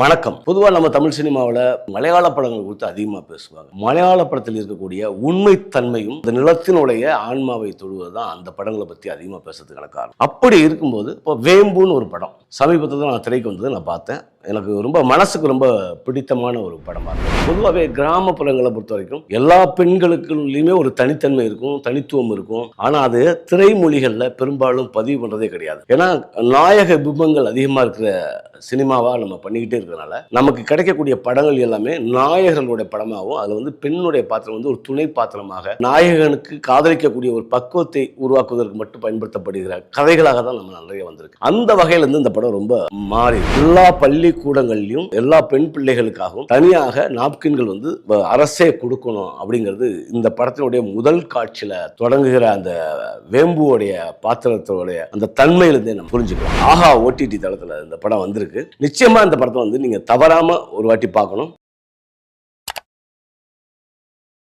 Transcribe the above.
வணக்கம். பொதுவாக நம்ம தமிழ் சினிமாவில் மலையாள படங்கள் குறித்து அதிகமாக பேசுவாங்க. மலையாள படத்தில் இருக்கக்கூடிய உண்மைத்தன்மையும் இந்த நிலத்தினுடைய ஆன்மாவை தொழுவது தான் அந்த படங்களை பற்றி அதிகமாக பேசுறதுக்கான காரணம். அப்படி இருக்கும்போது இப்போ வேம்புன்னு ஒரு படம் சமீபத்தில் நான் திரைக்கு வந்தது நான் பார்த்தேன். எனக்கு ரொம்ப மனசுக்கு ரொம்ப பிடித்தமான ஒரு படமாக இருக்கும் பொதுவாகவே கிராமப்புறங்களை பொறுத்த வரைக்கும் எல்லா பெண்களுக்குள்ளேயுமே ஒரு தனித்தன்மை இருக்கும் தனித்துவம் இருக்கும். ஆனால் அது திரைமொழிகளில் பெரும்பாலும் பதிவு பண்ணுறதே கிடையாது. ஏன்னா நாயக பிம்பங்கள் அதிகமாக இருக்கிற சினிமாவாக நம்ம பண்ணிக்கிட்டே இருக்கிறனால நமக்கு கிடைக்கக்கூடிய படங்கள் எல்லாமே நாயகர்களுடைய படமாகவும் அதில் வந்து பெண்ணுடைய பாத்திரம் வந்து ஒரு துணை பாத்திரமாக நாயகனுக்கு காதலிக்கக்கூடிய ஒரு பக்குவத்தை உருவாக்குவதற்கு மட்டும் பயன்படுத்தப்படுகிற கதைகளாக தான் நம்ம நிறைய வந்திருக்கு. அந்த வகையிலேருந்து இந்த படம் ரொம்ப மாறி. எல்லா பள்ளி பள்ளிக்கூடங்கள்லையும் எல்லா பெண் பிள்ளைகளுக்காகவும் தனியாக நாப்கின்கள் வந்து அரசே கொடுக்கணும் அப்படிங்கிறது இந்த படத்தினுடைய முதல் காட்சியில தொடங்குகிற அந்த வேம்புவோடைய பாத்திரத்தோடைய அந்த தன்மையிலிருந்தே நம்ம புரிஞ்சுக்கலாம். ஆஹா ஓடிடி தளத்துல இந்த படம் வந்திருக்கு. நிச்சயமா இந்த படத்தை வந்து நீங்க தவறாம ஒரு வாட்டி பார்க்கணும்.